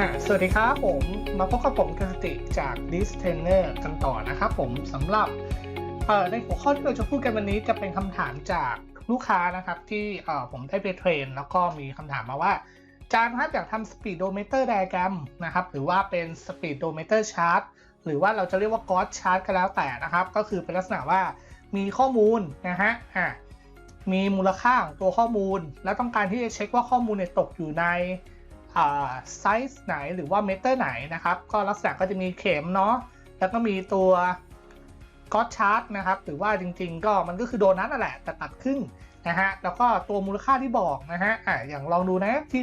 อ่าสวัสดีครับผมมาพบกับผมกสติจาก d i s t a i n e r กันต่อนะครับผมสำหรับในหัวข้อที่เราจะพูดกันวันนี้จะเป็นคำถามจากลูกค้านะครับที่ผมได้ไปเทรน แล้วก็มีคำถามมาว่าอาจารย์ครับอยากทำ speedometer diagram นะครับหรือว่าเป็น speedometer chart หรือว่าเราจะเรียกว่า God chart ก็แล้วแต่นะครับ ก็คือเป็นลักษณะว่ามีข้อมูลนะฮะอ่ามีมูลค่าของตัวข้อมูล แล้วต้องการที่จะเช็คว่าข้อมูลเนี่ยตกอยู่ใน ไซส์ไหนหรือว่าเมตรไหนนะครับ ก็ลักษณะก็จะมีเข็มเนาะแล้วก็มีตัวก็ชาร์ตนะครับ หรือว่าจริงๆ ก็มันก็คือโดนัทนั่นแหละแต่ตัดครึ่งนะฮะแล้วก็ตัวมูลค่าที่บอกนะฮะอะอย่างลองดูนะที่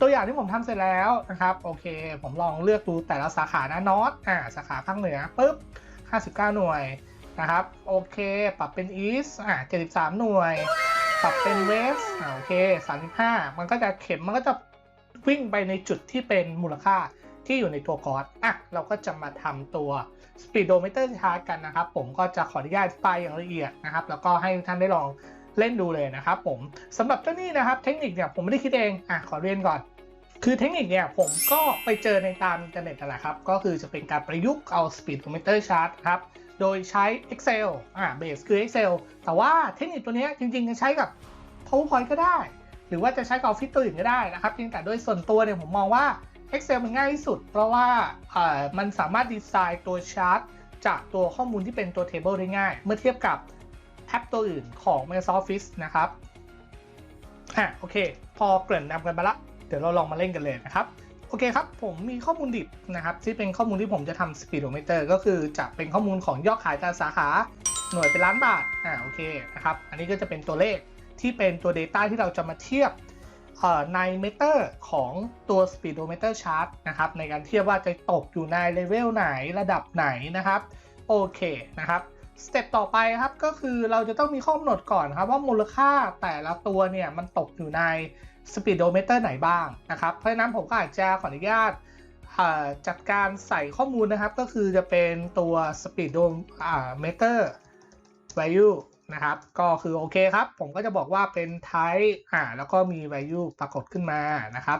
ตัวอย่างที่ผมทำเสร็จแล้วนะครับโอเค ผมลองเลือกดูแต่ละสาขานะนอตอ่าสาขาภาคเหนือปุ๊บ 59 หน่วยนะครับโอเค ปรับเป็นอีสอ่า73 หน่วย ปรับเป็นเวสอ่าโอเค 35 มันก็จะเข็มมันก็จะ วิ่งไปในจุดที่เป็นมูลค่าที่อยู่ในตัวกอดอะเราก็จะมาทำตัว speedometer chart กันนะครับ ผมก็จะขออนุญาตอธิบายอย่างละเอียดนะครับ แล้วก็ให้ท่านได้ลองเล่นดูเลยนะครับผมสำหรับเจ้านี่นะครับ เทคนิคเนี่ยผมไม่ได้คิดเองอะขอเรียนก่อน คือเทคนิคเนี่ยผมก็ไปเจอในตามอินเทอร์เน็ตนั่นแหละครับ ก็คือจะเป็นการประยุกต์เอา speedometer chart ครับโดยใช้ Excel อ่า base คือ Excel แต่ว่าเทคนิคตัวนี้จริงๆจะใช้กับ PowerPoint ก็ได้ หรือว่าจะใช้กับออฟฟิศตัวอื่นก็ได้นะครับเพียงแต่โดยส่วนตัวเนี่ยผมมองว่า Excel มันง่ายที่สุด เพราะว่าเอ่อมันสามารถดีไซน์ตัวชาร์ตจากตัวข้อมูลที่เป็นตัว Table ได้ง่าย เมื่อเทียบกับแอปตัวอื่นของ Microsoft Office นะครับอะโอเค พอเกริ่นนำกันไปละ เดี๋ยวเราลองมาเล่นกันเลยนะครับ โอเคครับ ผมมีข้อมูลดิบนะครับ ที่เป็นข้อมูลที่ผมจะทำ speedometer ก็คือจะเป็นข้อมูลของยอดขายแต่สาขา หน่วยเป็นล้านบาท อ่าโอเคนะครับ อันนี้ก็จะเป็นตัวเลข ที่เป็นตัว Data ที่เราจะมาเทียบในเมเตอร์ของตัว speedometer chart นะครับ ในการเทียบว่าจะตกอยู่ในเลเวลไหนระดับไหนนะครับ โอเคนะครับสเต็ปต่อไปครับก็คือเราจะต้องมีข้อกำหนดก่อนครับว่ามูลค่าแต่ละตัวเนี่ยมันตกอยู่ใน speedometer ไหนบ้างนะครับ เพราะฉะนั้นผมก็อาจจะขออนุญาตจัดการใส่ข้อมูลนะครับ ก็คือจะเป็นตัว speedometer value นะครับ ก็คือโอเคครับ ผมก็จะบอกว่าเป็น type อ่าแล้วก็มี value ปรากฏขึ้นมานะครับ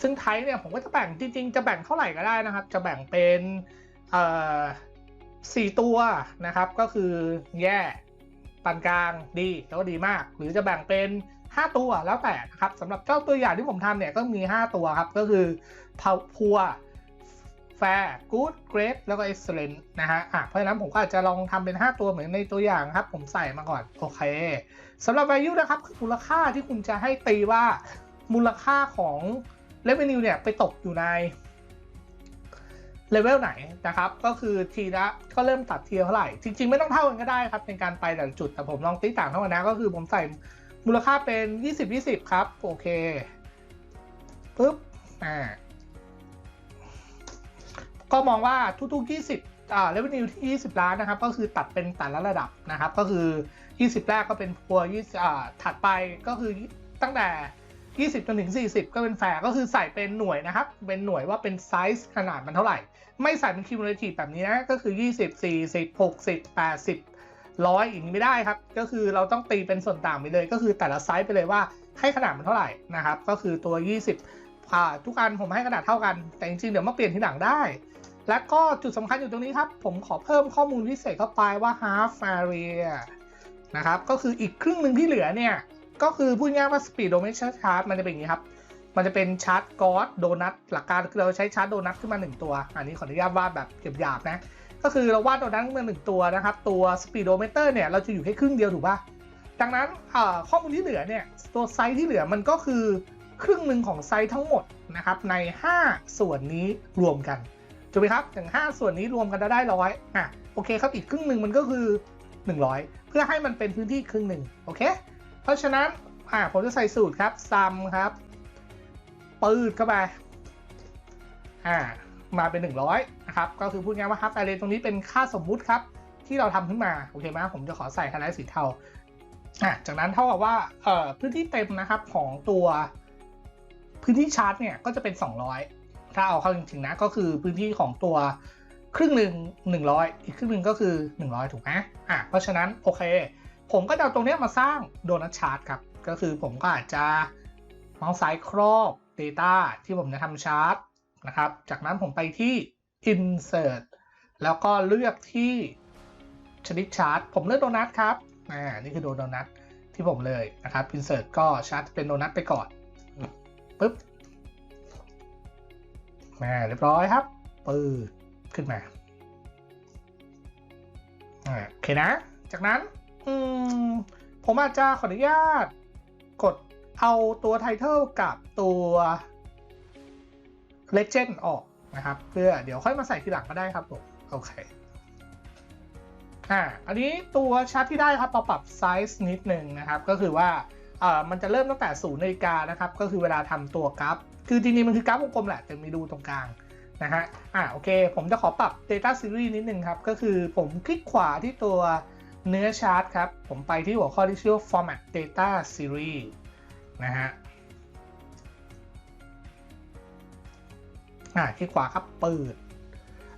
ซึ่ง type เนี่ยผมก็จะแบ่งจริงๆ จะแบ่งเท่าไหร่ก็ได้นะครับ จะแบ่งเป็นเอ่อสี่ตัวนะครับ ก็คือแย่ปานกลางดีแล้วก็ดีมาก หรือจะแบ่งเป็น 5 ตัวแล้วแต่นะครับสำหรับเจ้าตัวอย่างที่ผมทำเนี่ยก็มี 5 ตัวครับ ก็คือพัว fair good great แล้วก็ excellent นะฮะอะเพราะฉะนั้นผมก็อาจจะลองทำเป็น 5 ตัวเหมือนในตัวอย่างครับ ผมใส่มาก่อน โอเคสำหรับ value นะครับ คือมูลค่าที่คุณจะให้ตีว่ามูลค่าของ revenue เนี่ย ไปตกอยู่ในเลเวลไหนนะครับ ก็คือทีละก็เริ่มตัดทีเท่าไหร่ จริง ๆ ไม่ต้องเท่ากันก็ได้ครับในการไปแต่จุด แต่ผมลองตีต่างเท่ากันนะ ก็คือผมใส่มูลค่าเป็น 20 20 ครับ โอเคปึ๊บอ่า ก็มองว่าทุกๆ 20อ่า revenue ที่ 20 ล้านนะครับ ก็คือตัดเป็นแต่ละระดับนะครับ ก็คือ 20 แรกก็เป็นพัว20อ่าถัดไปก็คือตั้งแต่ 20 จนถึง 40 ก็เป็นแฟร์ก็คือใส่เป็นหน่วยนะครับ เป็นหน่วยว่าเป็นไซส์ขนาดมันเท่าไหร่ ไม่ใส่เป็น cumulative แบบนี้นะ ก็คือ 20 40 60 80ร้อยอย่างนี้ไม่ได้ครับ ก็คือเราต้องตีเป็นส่วนต่างไปเลย ก็คือแต่ละไซส์ไปเลยว่าให้ขนาดมันเท่าไหร่นะครับ ก็คือตัว 20ทุกอันผมให้ขนาดเท่ากัน แต่จริงๆ เดี๋ยวมาเปลี่ยนทีหลังได้ แล้วก็จุดสำคัญอยู่ตรงนี้ครับ ผมขอเพิ่มข้อมูลพิเศษเข้าไปว่า half area นะครับ ก็คืออีกครึ่งหนึ่งที่เหลือเนี่ย ก็คือพูดง่ายว่า speedometer chart มันจะเป็นอย่างนี้ครับ มันจะเป็นชาร์ตกอสโดนัทหลักการคือเราใช้ชาร์ตโดนัทขึ้นมา 1 ตัว อันนี้ขออนุญาตวาดแบบหยาบๆนะ ก็คือเราวาดโดนัทขึ้นมา 1 ตัวนะครับ ตัว speedometer เนี่ยเราจะอยู่แค่ครึ่งเดียวถูกป่ะ ดังนั้นข้อมูลที่เหลือเนี่ยตัวไซส์ที่เหลือมันก็คือครึ่งหนึ่งของไซส์ทั้งหมดนะครับใน 5 ส่วนนี้รวมกัน ถูกไหมครับอย่าง5ส่วนนี้รวมกันจะได้ร้อยอะโอเคครับอีกครึ่งหนึ่งมันก็คือ 100 เพื่อให้มันเป็นพื้นที่ครึ่งหนึ่งโอเค เพราะฉะนั้นอ่าผมจะใส่สูตรครับซัมครับปืดเข้าไปอ่ามาเป็น 100นะครับก็คือพูดง่ายว่า half array ตรงนี้เป็นค่าสมมุติครับ ที่เราทำขึ้นมาโอเคไหมผมจะขอใส่ไฮไลท์สีเทาอะจากนั้นเท่ากับว่าเอ่อพื้นที่เต็มนะครับของตัวพื้นที่ชาร์ตเนี่ยก็จะเป็น 200 ถ้าเอาเข้าจริงๆนะก็คือพื้นที่ของตัวครึ่งหนึ่ง100อีกครึ่งหนึ่งก็คือ100ถูกไหมอะเพราะฉะนั้นโอเค ผมก็จะเอาตรงนี้มาสร้างโดนัทชาร์ตครับ ก็คือผมก็อาจจะเมาส์ซ้ายครอบ Data ที่ผมจะทำชาร์ตนะครับ จากนั้นผมไปที่ insert แล้วก็เลือกที่ชนิดชาร์ตผมเลือกโดนัทครับอ่านี่คือโดนัทที่ผมเลยนะครับ insert ก็ชาร์ตเป็นโดนัทไปก่อนปึ๊บ มาเรียบร้อยครับปืดขึ้นมาอ่าโอเคนะ จากนั้น อืม ผมอาจจะขออนุญาต กดเอาตัวไทเทลกับตัว Legend ออกนะครับ เพื่อเดี๋ยวค่อยมาใส่ทีหลังก็ได้ครับผม โอเค อ่า อันนี้ตัวชาร์ตที่ได้ครับเราปรับไซส์นิดนึงนะครับ ก็คือว่า เอ่อ มันจะเริ่มตั้งแต่ศูนย์นาฬิกานะครับ ก็คือเวลาทำตัวกราฟ คือจริงๆมันคือกราฟวงกลมแหละแต่มีดูตรงกลางนะฮะอ่าโอเค ผมจะขอปรับ Data Series นิดนึงครับ ก็คือผมคลิกขวาที่ตัวเนื้อชาร์ตครับ ผมไปที่หัวข้อที่ชื่อว่า Format Data Series นะฮะอ่าคลิกขวาครับเปิด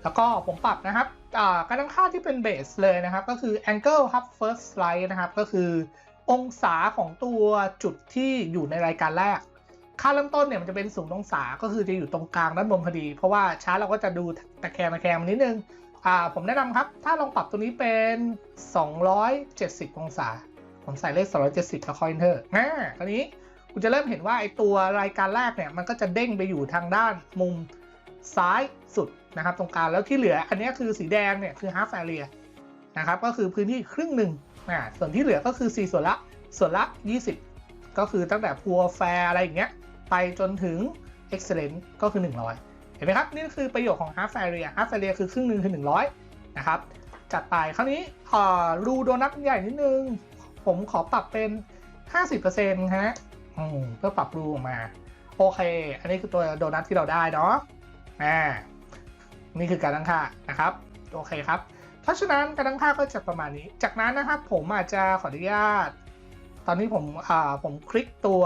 แล้วก็ผมปรับนะครับอ่าการตั้งค่าที่เป็นเบสเลยนะครับ ก็คือ angle ครับ first slide นะครับ ก็คือองศาของตัวจุดที่อยู่ในรายการแรก ค่าเริ่มต้นเนี่ยมันจะเป็นศูนย์องศาก็คือจะอยู่ตรงกลางด้านบนพอดี เพราะว่าชาร์ตเราก็จะดูตะแคงตะแคงมนิดนึงอ่าผมแนะนำครับ ถ้าลองปรับตัวนี้เป็น 270 องศา ผมใส่เลข 270 แล้วคอย enter อ่าคราวนี้คุณจะเริ่มเห็นว่าไอตัวรายการแรกเนี่ยมันก็จะเด้งไปอยู่ทางด้านมุมซ้ายสุดนะครับตรงกลางแล้วที่เหลืออันนี้คือสีแดงเนี่ยคือ half area นะครับก็คือพื้นที่ครึ่งหนึ่งอ่าส่วนที่เหลือก็คือ 4 ส่วนละส่วนละ 20 ก็คือตั้งแต่ poor fair อะไรอย่างเงี้ย ไปจนถึง excellent ก็คือ 100 เห็นไหมครับ นี่คือประโยชน์ของ half area half area คือครึ่งหนึ่งคือ 100 นะครับ จัดไปคราวนี้รูโดนัทใหญ่นิดนึง ผมขอปรับเป็น 50%ฮะอืมเพื่อปรับรูออกมา โอเค อันนี้คือตัวโดนัทที่เราได้เนาะอ่านี่คือการตั้งค่านะครับ โอเคครับ เพราะฉะนั้นการตั้งค่าก็จะประมาณนี้ จากนั้นนะครับผมอาจจะขออนุญาต ตอนนี้ผมผมคลิกตัว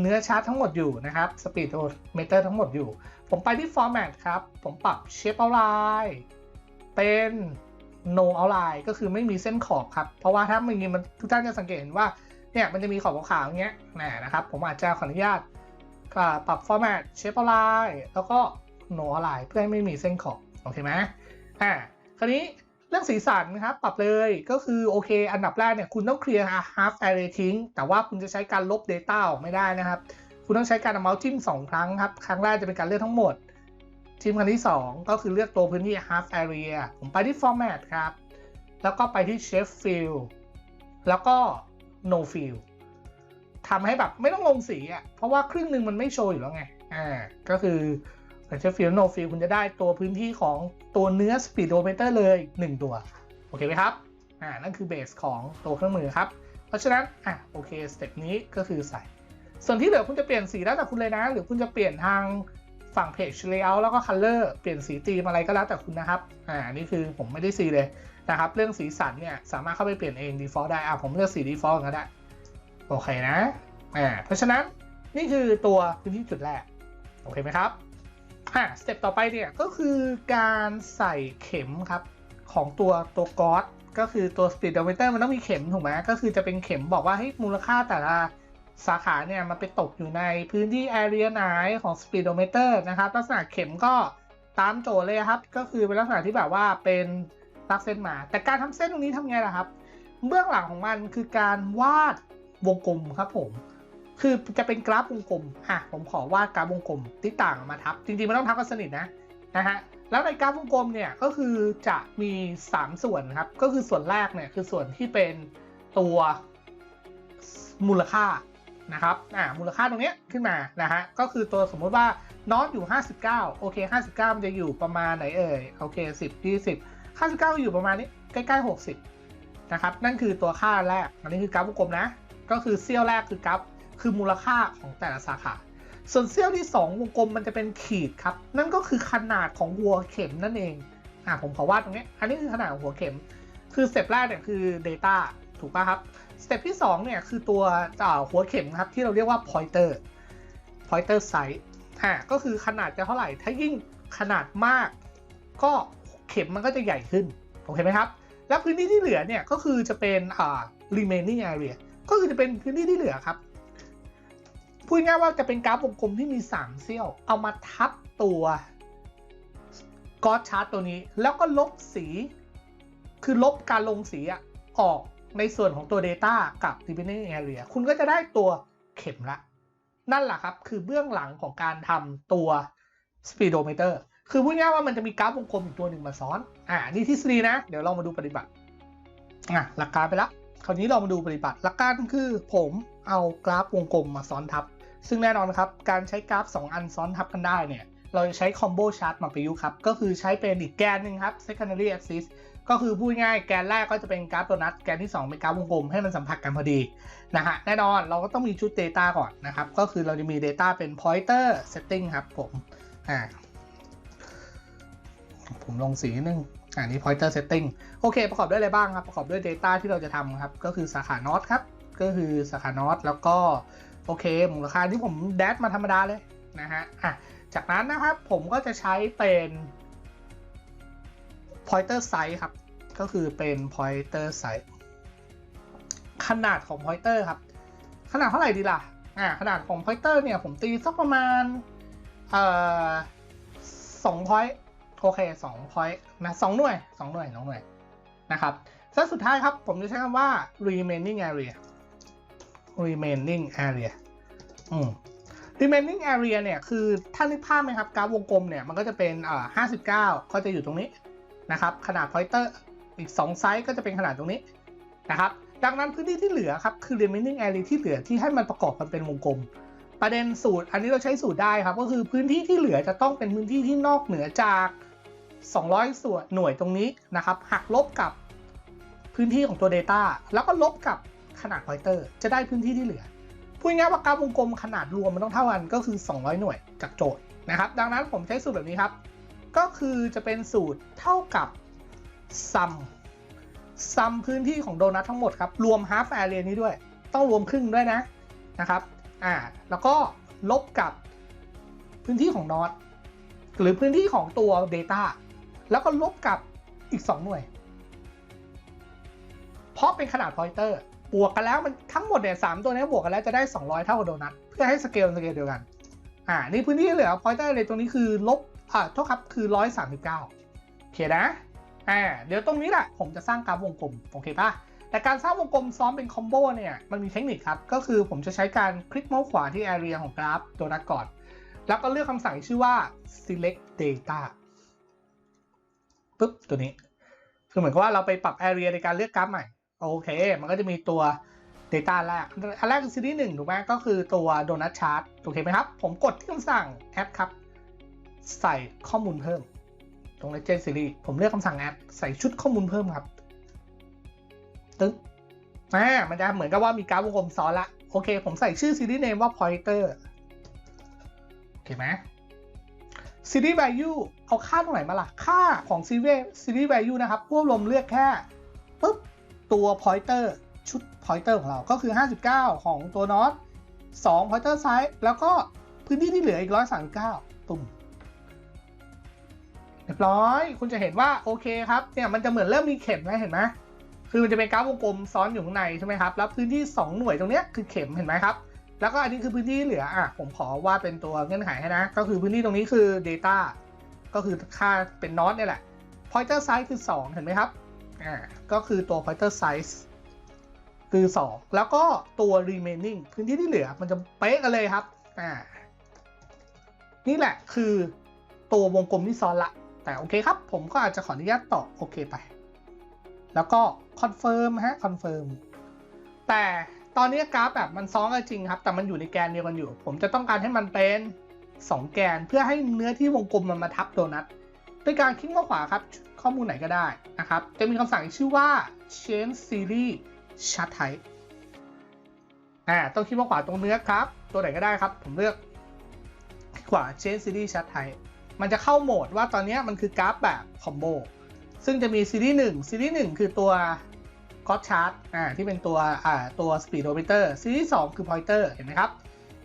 เนื้อชาร์ตทั้งหมดอยู่นะครับ speedometer ทั้งหมดอยู่ ผมไปที่ format ครับ ผมปรับ shape outline เป็น no outline ก็คือไม่มีเส้นขอบครับ เพราะว่าถ้ามีมันทุกท่านจะสังเกตเห็นว่าเนี่ยมันจะมีขอบขาวๆเงี้ยนะครับ ผมอาจจะขออนุญาตปรับ format shape outline แล้วก็ no outline เพื่อให้ไม่มีเส้นขอบ โอเคไหมอ่าคราวนี้ เรื่องสีสันนะครับปรับเลยก็คือโอเค อันดับแรกเนี่ยคุณต้องเคลียร์ half array ทิ้ง แต่ว่าคุณจะใช้การลบ data ออกไม่ได้นะครับ คุณต้องใช้การเอาเมาส์จิ้ม 2 ครั้งครับ ครั้งแรกจะเป็นการเลือกทั้งหมดจิ้มครั้งที่ 2 ก็คือเลือกตัวพื้นที่ half area ผมไปที่ format ครับ แล้วก็ไปที่ shape fill แล้วก็ no fill ทำให้แบบไม่ต้องลงสีอะเพราะว่าครึ่งหนึ่งมันไม่โชว์อยู่แล้วไงอ่าก็คือ แต่เชฟฟิลโนฟิลคุณจะได้ตัวพื้นที่ของตัวเนื้อ speedometer เลย 1 ตัว โอเคไหมครับ อ่า นั่นคือเบสของตัวเครื่องมือครับ เพราะฉะนั้น อะ โอเค สเต็ปนี้ก็คือใส่ ส่วนที่เหลือคุณจะเปลี่ยนสีแล้วแต่คุณเลยนะ หรือคุณจะเปลี่ยนทางฝั่งเพจ layout แล้วก็ color เปลี่ยนสีตีมอะไรก็แล้วแต่คุณนะครับ อ่า นี่คือผมไม่ได้ซีเลยนะครับ เรื่องสีสันเนี่ยสามารถเข้าไปเปลี่ยนเอง default ได้ อะผมเลือกสี default ก็ได้ โอเคนะ อ่า เพราะฉะนั้นนี่คือตัวพื้นที่จุดแรก โอเคไหมครับ อะสเต็ปต่อไปเนี่ยก็คือการใส่เข็มครับของตัวตัวก๊อตก็คือตัว speedometer มันต้องมีเข็มถูกไหมก็คือจะเป็นเข็มบอกว่าให้มูลค่าแต่ละสาขาเนี่ยมันไปตกอยู่ในพื้นที่ area ไหนของ speedometer นะครับลักษณะเข็มก็ตามโจทย์เลยครับ ก็คือเป็นลักษณะที่แบบว่าเป็นลากเส้นมา แต่การทำเส้นตรงนี้ทำไงล่ะครับ เบื้องหลังของมันคือการวาดวงกลมครับผม คือจะเป็นกราฟวงกลมอะผมขอวาดกราฟวงกลมที่ต่างมาทับ จริงๆมันต้องทับกันสนิทนะนะฮะแล้วในกราฟวงกลมเนี่ยก็คือจะมี 3 ส่วนครับ ก็คือส่วนแรกเนี่ยคือส่วนที่เป็นตัวมูลค่านะครับอ่ามูลค่าตรงเนี้ยขึ้นมานะฮะก็คือตัวสมมติว่านอตอยู่ 59 โอเค 59 มันจะอยู่ประมาณไหนเอ่ยโอเค 10 20 59 อยู่ประมาณนี้ใกล้ๆ 60 นะครับ นั่นคือตัวค่าแรก อันนี้คือกราฟวงกลมนะ ก็คือเซี่ยวแรกคือกราฟ คือมูลค่าของแต่ละสาขา ส่วนเซี่ยวที่ 2 วงกลมมันจะเป็นขีดครับ นั่นก็คือขนาดของหัวเข็มนั่นเองอ่าผมขอวาดตรงนี้ อันนี้คือขนาดของหัวเข็ม คือสเต็ปแรกเนี่ยคือ Data ถูกป่ะครับสเต็ปที่2เนี่ยคือตัวหัวเข็มครับที่เราเรียกว่า pointer pointer size อ่าก็คือขนาดจะเท่าไหร่ ถ้ายิ่งขนาดมาก ก็เข็มมันก็จะใหญ่ขึ้นโอเคไหมครับ แล้วพื้นที่ที่เหลือเนี่ยก็คือจะเป็นอ่า remaining area ก็คือจะเป็นพื้นที่ที่เหลือครับ พูดง่ายว่าจะเป็นกราฟวงกลมที่มี 3 เซี่ยว เอามาทับตัวก็ชาร์ตตัวนี้ แล้วก็ลบสี คือลบการลงสีอะออกในส่วนของตัว Data กับ Dependent Area คุณก็จะได้ตัวเข็มละ นั่นแหละครับ คือเบื้องหลังของการทำตัว Speedometer คือพูดง่ายว่ามันจะมีกราฟวงกลมอีกตัวหนึ่งมาซ้อน อ่า นี่ทฤษฎีนะ เดี๋ยวเรามาดูปฏิบัติ อะ หลักการไปละ คราวนี้เรามาดูปฏิบัติหลักการคือ ผมเอากราฟวงกลมมาซ้อนทับ ซึ่งแน่นอนครับ การใช้กราฟ 2 อันซ้อนทับกันได้เนี่ยเราจะใช้คอมโบชาร์ตมาประยุกต์ครับ ก็คือใช้เป็นอีกแกนหนึ่งครับ secondary axis ก็คือพูดง่ายแกนแรกก็จะเป็นกราฟโดนัทแกนที่ 2 เป็นกราฟวงกลมให้มันสัมผัสกันพอดีนะฮะแน่นอนเราก็ต้องมีชุด Data ก่อนนะครับ ก็คือเราจะมี Data เป็น pointer setting ครับผมอ่าผมลงสีนิดนึง อ่านี่ pointer setting โอเค ประกอบด้วยอะไรบ้างครับ ประกอบด้วย Data ที่เราจะทำครับ ก็คือสาขา North ครับ ก็คือสาขา North แล้วก็ โอเค มูลค่าที่ผมแดดมาธรรมดาเลยนะฮะ อะ จากนั้นนะครับ ผมก็จะใช้เป็น pointer size ครับ ก็คือเป็น pointer size ขนาดของ pointer ครับ ขนาดเท่าไหร่ดีล่ะ อ่า ขนาดของ pointer เนี่ย ผมตีสักประมาณ เอ่อสอง point โอเคสอง point นะสองหน่วยสองหน่วยสองหน่วยนะครับแล้วสุดท้ายครับ ผมจะใช้คำว่า remaining area remaining area อืม remaining area เนี่ยคือถ้านึกภาพไหมครับกราฟวงกลมเนี่ยมันก็จะเป็นเอ่า59ก็จะอยู่ตรงนี้นะครับขนาด pointer อีก2ไซส์ก็จะเป็นขนาดตรงนี้นะครับดังนั้นพื้นที่ที่เหลือครับคือ remaining area ที่เหลือที่ให้มันประกอบกันเป็นวงกลม ประเด็นสูตร อันนี้เราใช้สูตรได้ครับ ก็คือพื้นที่ที่เหลือจะต้องเป็นพื้นที่ที่นอกเหนือจาก 200 ส่วนหน่วยตรงนี้นะครับ หักลบกับพื้นที่ของตัว Data แล้วก็ลบกับขนาด pointer จะได้พื้นที่ที่เหลือ พูดง่ายๆว่ากราฟวงกลมขนาดรวมมันต้องเท่ากันก็คือ 200 หน่วยจากโจทย์นะครับ ดังนั้นผมใช้สูตรแบบนี้ครับ ก็คือจะเป็นสูตรเท่ากับ sum sum พื้นที่ของโดนัททั้งหมดครับ รวม half area นี้ด้วย ต้องรวมครึ่งด้วยนะนะครับ อ่า แล้วก็ลบกับพื้นที่ของนอตหรือพื้นที่ของตัว Data แล้วก็ลบกับอีก 2 หน่วย เพราะเป็นขนาด pointer บวกกันแล้วมันทั้งหมดเนี่ยสามตัวนี้บวกกันแล้วจะได้ 200 เท่ากับโดนัท เพื่อให้สเกลสเกลเดียวกัน อ่า นี่พื้นที่เหลือ pointer เลยตรงนี้คือลบ อ่าโทษครับ คือ 139โอเคนะ อ่า เดี๋ยวตรงนี้แหละผมจะสร้างกราฟวงกลม โอเคปะแต่การสร้างวงกลมซ้อมเป็นคอมโบเนี่ย มันมีเทคนิคครับ ก็คือผมจะใช้การคลิกเมาส์ขวาที่ area ของกราฟโดนัทก่อน แล้วก็เลือกคำสั่งชื่อว่า select data ปุ๊บตัวนี้ คือเหมือนกับว่าเราไปปรับ area ในการเลือกกราฟใหม่ โอเค มันก็จะมีตัว Data แรก อันแรกคือซีรีส์หนึ่งถูกไหมก็คือตัว Donut Chart โอเคไหมครับ ผมกดที่คำสั่ง Add ครับ ใส่ข้อมูลเพิ่ม ตรง Legend Series ผมเลือกคำสั่ง Add ใส่ชุดข้อมูลเพิ่มครับ ตึ๊บอ่ามันจะเหมือนกับว่ามีกราฟวงกลมซ้อนละ โอเค ผมใส่ชื่อซีรีส์เนมว่า Pointer โอเคไหม Series Value เอาค่าตรงไหนมาล่ะ ค่าของ Series Series Value นะครับรวบรวมเลือกแค่ปุ๊บตัว pointer ชุด pointer ของเราก็คือ 59 ของตัว not 2 pointer size แล้วก็พื้นที่ที่เหลืออีก 139 ตุ่มเรียบร้อย คุณจะเห็นว่าโอเคครับเนี่ยมันจะเหมือนเริ่มมีเข็มนะเห็นไหมคือมันจะเป็นกราฟวงกลมซ้อนอยู่ข้างในใช่ไหมครับแล้วพื้นที่ 2 หน่วยตรงเนี้ยคือเข็มเห็นไหมครับ แล้วก็อันนี้คือพื้นที่เหลืออะผมขอว่าเป็นตัวเงื่อนไขให้นะ ก็คือพื้นที่ตรงนี้คือ data ก็คือค่าเป็น not เนี่ยแหละ pointer size คือ 2 เห็นไหมครับอ่าก็คือตัว pointer size คือ 2 แล้วก็ตัว remaining พื้นที่ที่เหลือมันจะเป๊ะกันเลยครับอ่านี่แหละคือตัววงกลมที่ซ้อนละ แต่โอเคครับ ผมก็อาจจะขออนุญาตต่อโอเคไป แล้วก็ confirm ฮะ confirm แต่ ตอนนี้กราฟแบบมันซ้อนกันจริงครับ แต่มันอยู่ในแกนเดียวกันอยู่ ผมจะต้องการให้มันเป็น 2 แกนเพื่อให้เนื้อที่วงกลมมันมาทับโดนัทด้วยการคลิกมาขวาครับ ข้อมูลไหนก็ได้นะครับ จะมีคำสั่งชื่อว่า change series chart type อ่าต้องคลิกมาขวาตรงเนื้อครับ ตัวไหนก็ได้ครับ ผมเลือกคลิกขวา change series chart type มันจะเข้าโหมดว่าตอนนี้มันคือกราฟแบบคอมโบซึ่งจะมีซีรีส์1ซีรีส์1คือตัว c o s chart อ่าที่เป็นตัวอ่าตัว speedometer ซีรีส์2คือ pointer เห็นไหมครับ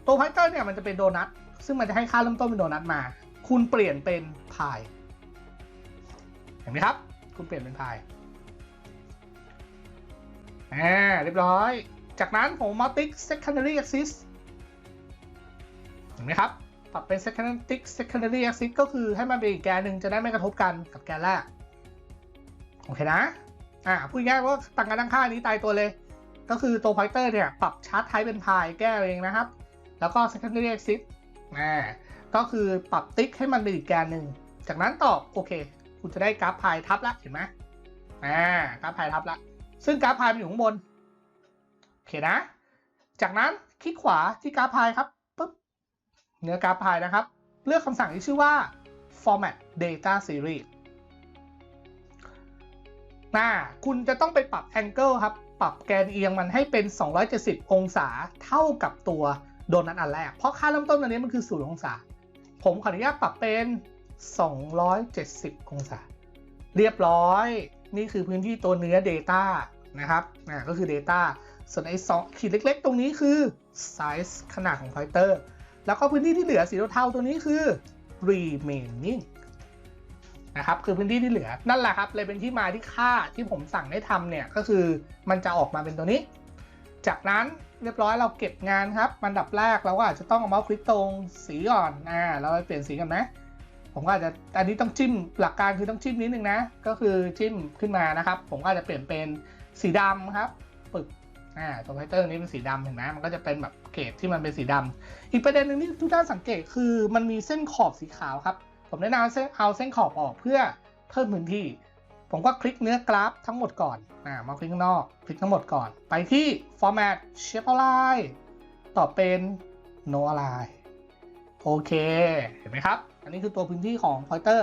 ตัว pointer เนี่ยมันจะเป็นโดนัทซึ่งมันจะให้ค่าเริ่มต้นเป็นโดนัทมา คุณเปลี่ยนเป็นพายเห็นไหมครับ คุณเปลี่ยนเป็นพายอ่าเรียบร้อย จากนั้นผมมาติ๊ก secondary axis เห็นไหมครับตรับเป็น secondary secondary axis ก็คือให้มันเป็นอีกแกนหนึ่งจะได้ไม่กระทบกันกับแกนแรก โอเคนะ อ่าพูดง่ายว่าต่างกันตั้งค่านี้ตายตัวเลย ก็คือตัว pointer เนี่ย ปรับชาร์จไทป์เป็นพายแก้เองนะครับ แล้วก็ secondary axis อ่าก็คือปรับติ๊กให้มันเป็นอีกแกนหนึ่ง จากนั้นตอบโอเค คุณจะได้กราฟพายทับละเห็นไหมอ่ากราฟพายทับละ ซึ่งกราฟพายมันอยู่ข้างบน โอเคนะ จากนั้นคลิกขวาที่กราฟพายครับปุ๊บเนื้อกราฟพายนะครับ เลือกคำสั่งที่ชื่อว่า format data series น่าคุณจะต้องไปปรับ angle ครับ ปรับแกนเอียงมันให้เป็น 270 องศาเท่ากับตัวโดนัทอันแรก เพราะค่าเริ่มต้นอันนี้มันคือ 0 องศา ผมขออนุญาตปรับเป็น 270 องศา เรียบร้อย นี่คือพื้นที่ตัวเนื้อ Data นะครับอ่ก็คือ Data ส่วนไอ้สองขีดเล็กๆ ตรงนี้คือ Size ขนาดของ pointer แล้วก็พื้นที่ที่เหลือสีเทาๆตัวนี้คือ remaining นะครับคือพื้นที่ที่เหลือนั่นแหละครับเลยเป็นที่มาที่ค่าที่ผมสั่งให้ทำเนี่ยก็คือมันจะออกมาเป็นตัวนี้ จากนั้นเรียบร้อยเราเก็บงานครับมันดับแรกเราก็อาจจะต้องเอาเมาส์คลิกตรงสีก่อนอ่าเราไปเปลี่ยนสีกันไหมผมก็อาจจะอันนี้ต้องจิ้มหลักการคือต้องจิ้มนิดนึงนะ ก็คือจิ้มขึ้นมานะครับ ผมก็อาจจะเปลี่ยนเป็นสีดำครับปึกอ่าตัวไพเตอร์นี้เป็นสีดำเห็นไหมมันก็จะเป็นแบบเกรดที่มันเป็นสีดำอีกประเด็นหนึ่งที่ทุกท่านสังเกตคือมันมีเส้นขอบสีขาวครับ ผมแนะนำเส้นเอาเส้นขอบออกเพื่อเพิ่มพื้นที่ ผมก็คลิกเนื้อกราฟทั้งหมดก่อนอ่ามาคลิกข้างนอก คลิกทั้งหมดก่อน ไปที่ format shape align ต่อเป็น no align โอเค เห็นไหมครับ อันนี้คือตัวพื้นที่ของ pointer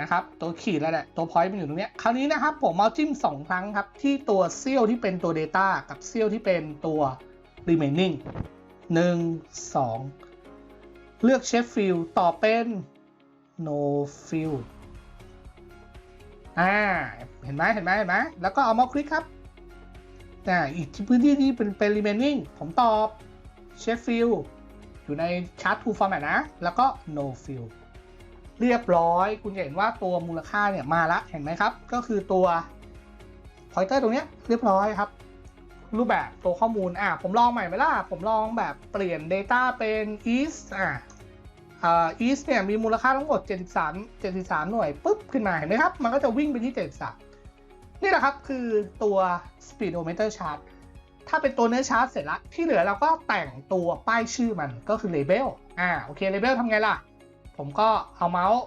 นะครับ ตัวขีดแล้วแหละ ตัว point มันอยู่ตรงนี้ คราวนี้นะครับ ผมเอาจิ้ม 2 ครั้งครับ ที่ตัวเซี่ยวที่เป็นตัว data กับเซี่ยวที่เป็นตัว remaining 1 2 เลือก shape fill ต่อเป็น no fill อ่า เห็นไหมเห็นไหมเห็นไหมแล้วก็เอามาคลิกครับอ่าอีกที่พื้นที่ที่เป็นเป็น remaining ผมตอบ shape fill อยู่ใน chart to format นะ แล้วก็ no fill เรียบร้อย คุณจะเห็นว่าตัวมูลค่าเนี่ยมาละ เห็นไหมครับ ก็คือตัว pointer ตรงเนี้ยเรียบร้อยครับ รูปแบบตัวข้อมูล อะ ผมลองใหม่ไหมล่ะ ผมลองแบบเปลี่ยน data เป็น east อะ อ่า east เนี่ยมีมูลค่าทั้งหมด 73 73 หน่วยปุ๊บขึ้นมาเห็นไหมครับ มันก็จะวิ่งไปที่ 73 นี่แหละครับคือตัว speedometer chart ถ้าเป็นตัวเนื้อชาร์ตเสร็จละที่เหลือเราก็แต่งตัวป้ายชื่อมันก็คือ label อ่าโอเค label ทำไงล่ะ ผมก็เอาเมาส์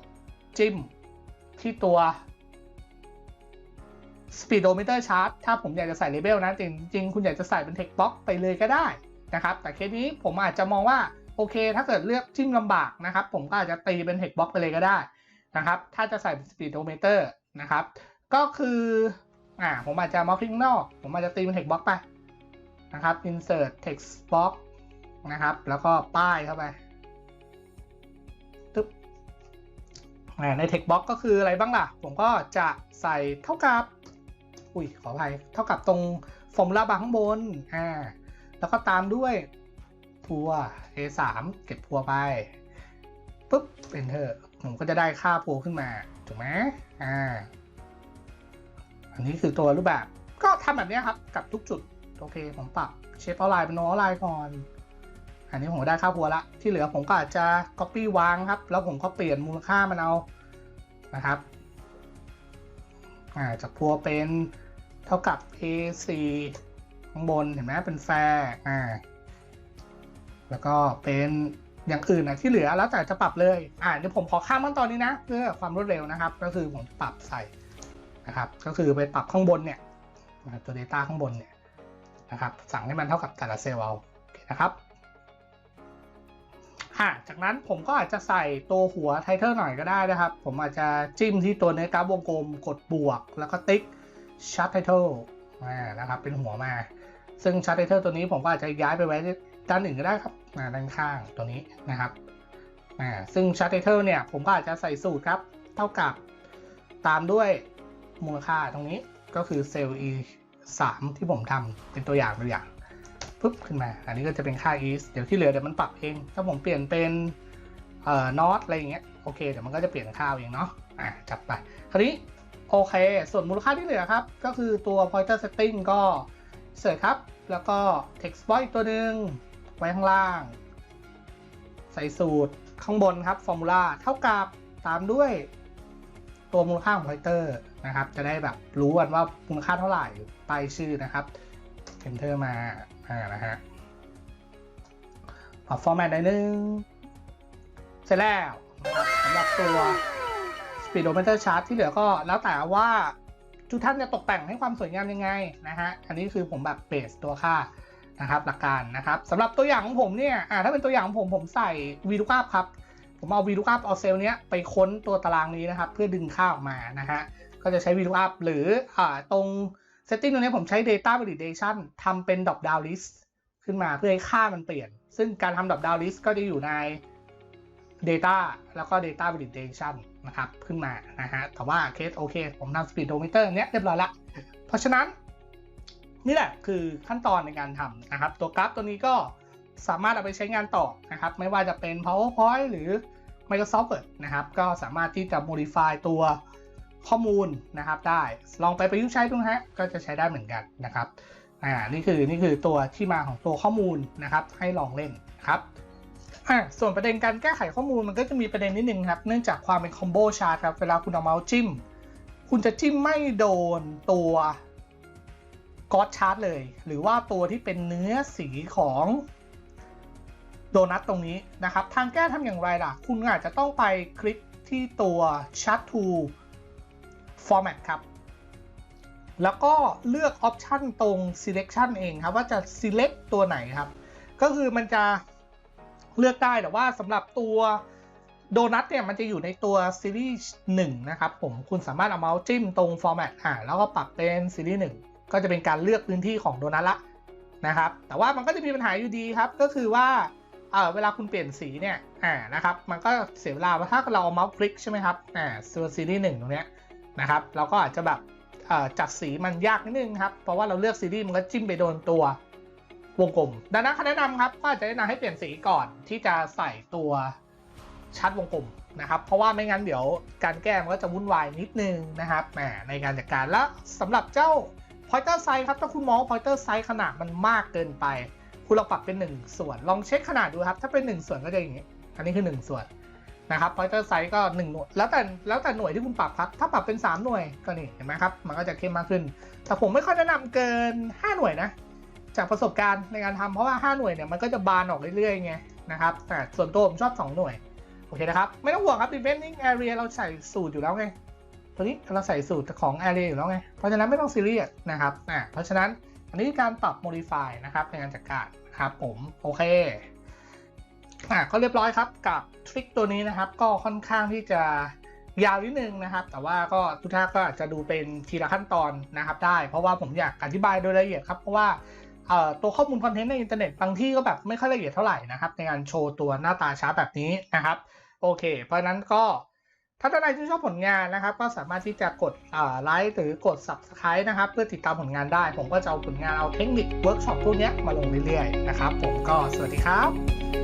จิ้มที่ตัว speedometer chart ถ้าผมอยากจะใส่ label นะจริงๆคุณอยากจะใส่เป็น text box ไปเลยก็ได้นะครับ แต่เคสนี้ผมอาจจะมองว่า โอเค ถ้าเกิดเลือกจิ้มลำบากนะครับ ผมก็อาจจะตีเป็น text box ไปเลยก็ได้นะครับ ถ้าจะใส่เป็น speedometer นะครับ ก็คืออ่าผมอาจจะมาส์คลิกนอก ผมอาจจะตีเป็น text box ไปนะครับ insert text box นะครับ แล้วก็ป้ายเข้าไปตึ๊บใน text box ก็คืออะไรบ้างล่ะ ผมก็จะใส่เท่ากับ อุ้ยขออภัย เท่ากับตรงฟอร์มูลาบาร์ข้างบนอ่าแล้วก็ตามด้วย พัว A3 เก็บพัวไปปุ๊บ enter ผมก็จะได้ค่าพัวขึ้นมา ถูกไหมอ่า อันนี้คือตัวรูปแบบ ก็ทำแบบนี้ครับ กับทุกจุด โอเค ผมปรับเชฟออนไลน์เป็นออนไลน์ก่อน อันนี้ผมได้ค่าพัวละ ที่เหลือผมก็อาจจะ copy วางครับ แล้วผมก็เปลี่ยนมูลค่ามันเอา นะครับ อ่า จากพัวเป็นเท่ากับ A4 ข้างบน เห็นไหมเป็นแฟร์ อ่า แล้วก็เป็นอย่างอื่นนะที่เหลือแล้วแต่จะปรับเลย อ่าเดี๋ยวผมขอข้ามขั้นตอนนี้นะ เพื่อความรวดเร็วนะครับ ก็คือผมปรับใส่นะครับ ก็คือไปปรับข้างบนเนี่ยตัว Data ข้างบนเนี่ยนะครับ สั่งให้มันเท่ากับแต่ละเซลล์เอาโอเคนะครับอ่าจากนั้นผมก็อาจจะใส่ตัวหัวไทเทอร์หน่อยก็ได้นะครับ ผมอาจจะจิ้มที่ตัวเนื้อกราฟวงกลมกดบวก แล้วก็ติ๊กชาร์ตไทเทอ่านะครับเป็นหัวมา ซึ่งชาร์ตไทเทลตัวนี้ผมก็อาจจะย้ายไปไว้ ด้านหนึ่งก็ได้ครับด้านข้างตัวนี้นะครับซึ่งชาร์ตไทเทลเนี่ยผมก็อาจจะใส่สูตรครับ เท่ากับตามด้วยมูลค่าตรงนี้ก็คือเซลล์ e 3ที่ผมทำเป็นตัวอย่างตัวอย่างปุ๊บขึ้นมา อันนี้ก็จะเป็นค่า is เดี๋ยวที่เหลือเดี๋ยวมันปรับเอง ถ้าผมเปลี่ยนเป็นเอ่อ not อะไรอย่างเงี้ยโอเคเดี๋ยวมันก็จะเปลี่ยนค่าเองเนาะอ่าจัดไป คราวนี้โอเค ส่วนมูลค่าที่เหลือครับ ก็คือตัว pointer setting ก็เสิร์ชครับ แล้วก็ text box อีกตัวหนึ่ง ไว้ข้างล่าง ใส่สูตรข้างบนครับฟอร์มูลาเท่ากับตามด้วยตัวมูลค่าของพอยเตอร์นะครับ จะได้แบบรู้กันว่ามูลค่าเท่าไหร่ไปายชื่อนะครับ enter มาอ่านะฮะปรับฟอร์แมตได้หนึ่งเสร็จแล้วสำหรับตัว speedometer chart ที่เหลือก็แล้วแต่ว่าทุกท่านจะตกแต่งให้ความสวยงามยังไงนะฮะ อันนี้คือผมแบบเบสตัวค่า นะครับหลักการนะครับสำหรับตัวอย่างของผมเนี่ยอ่าถ้าเป็นตัวอย่างของผมผมใส่ VLOOKUP ครับ ผมเอา VLOOKUP เอาเซลล์เนี้ยไปค้นตัวตารางนี้นะครับ เพื่อดึงค่าออกมานะฮะก็จะใช้ VLOOKUP หรืออ่าตรง setting ตรงนี้ผมใช้ data validation ทำเป็น drop down list ขึ้นมาเพื่อให้ค่ามันเปลี่ยน ซึ่งการทำ drop down list ก็จะอยู่ใน data แล้วก็ data validation นะครับ ขึ้นมานะฮะแต่ว่าเคสโอเค ผมทำ speedometer เนี้ยเรียบร้อยละเพราะฉะนั้น นี่แหละคือขั้นตอนในการทำนะครับ ตัวกราฟตัวนี้ก็สามารถเอาไปใช้งานต่อนะครับ ไม่ว่าจะเป็น PowerPoint หรือ Microsoft Word นะครับ ก็สามารถที่จะ modify ตัวข้อมูลนะครับได้ ลองไปประยุกต์ใช้ดูนะฮะ ก็จะใช้ได้เหมือนกันนะครับ อ่า นี่คือนี่คือตัวที่มาของตัวข้อมูลนะครับ ให้ลองเล่นครับ อะส่วนประเด็นการแก้ไขข้อมูลมันก็จะมีประเด็นนิดนึงครับ เนื่องจากความเป็นคอมโบชาร์ตครับ เวลาคุณเอาเมาส์จิ้ม คุณจะจิ้มไม่โดนตัว ก็อดชาร์ตเลย หรือว่าตัวที่เป็นเนื้อสีของโดนัทตรงนี้นะครับ ทางแก้ทำอย่างไรล่ะ คุณอาจจะต้องไปคลิกที่ตัว Chart to Format ครับ แล้วก็เลือกออปชันตรง selection เองครับ ว่าจะ select ตัวไหนครับ ก็คือมันจะเลือกได้แต่ว่าสำหรับตัวโดนัทเนี่ยมันจะอยู่ในตัวซีรีส์1นะครับผมคุณสามารถเอาเมาส์จิ้มตรง format อ่าแล้วก็ปรับเป็นซีรีส์1 ก็จะเป็นการเลือกพื้นที่ของโดนัทละนะครับ แต่ว่ามันก็จะมีปัญหาอยู่ดีครับ ก็คือว่าเออเวลาคุณเปลี่ยนสีเนี่ยอ่านะครับ มันก็เสียเวลาว่าถ้าเราเอาเมาส์คลิกใช่ไหมครับอ่าตัวซีรีส์1ตรงเนี้ยนะครับ เราก็อาจจะแบบเอ่อจัดสีมันยากนิดนึงครับ เพราะว่าเราเลือกซีรีส์มันก็จิ้มไปโดนตัววงกลม ดังนั้นคำแนะนำครับก็จจะแนะนำให้เปลี่ยนสีก่อนที่จะใส่ตัวชัดวงกลมนะครับ เพราะว่าไม่งั้นเดี๋ยวการแก้มันก็จะวุ่นวายนิดนึงนะครับแหมในการจัดการแล้วสำหรับเจ้า pointer size ครับถ้าคุณมองว่า pointer size ขนาดมันมากเกินไป คุณลองปรับเป็น 1 ส่วน ลองเช็คขนาดดูครับ ถ้าเป็น 1 ส่วนก็จะอย่างนี้ อันนี้คือ 1 ส่วนนะครับ pointer size ก็1หน่วยแล้วแต่แล้วแต่หน่วยที่คุณปรับครับ ถ้าปรับเป็น 3 หน่วยก็นี่เห็นไหมครับ มันก็จะเข้มมากขึ้น แต่ผมไม่ค่อยแนะนำเกิน 5 หน่วยนะ จากประสบการณ์ในการทำเพราะว่า 5 หน่วยเนี่ยมันก็จะบานออกเรื่อยๆไงนะครับแต่ส่วนตัวผมชอบ 2 หน่วย โอเคนะครับ ไม่ต้องห่วงครับ Defending Area เราใส่สูตรอยู่แล้วไง ตัวนี้เราใส่สูตรของ Area อยู่แล้วไง เพราะฉะนั้นไม่ต้องซีเรียสนะครับอ่าเพราะฉะนั้นอันนี้การปรับ Modify นะครับในการจัดการนะครับผมโอเคอะก็เรียบร้อยครับกับทริคตัวนี้นะครับ ก็ค่อนข้างที่จะยาวนิดนึงนะครับ แต่ว่าก็ทุกท่านก็อาจจะดูเป็นทีละขั้นตอนนะครับได้ เพราะว่าผมอยากอธิบายโดยละเอียดครับ เพราะว่าตัวข้อมูลคอนเทนต์ในอินเทอร์เน็ตบางที่ก็แบบไม่ค่อยละเอียดเท่าไหร่นะครับ ในการโชว์ตัวหน้าตาช้าแบบนี้นะครับ โอเค เพราะนั้นก็ ถ้าท่านใดที่ชอบผลงานนะครับ ก็สามารถที่จะกดไลค์หรือกด Subscribe นะครับ เพื่อติดตามผลงานได้ ผมก็จะเอาผลงานเอาเทคนิคเวิร์กช็อปพวกนี้มาลงเรื่อยๆนะครับ ผมก็สวัสดีครับ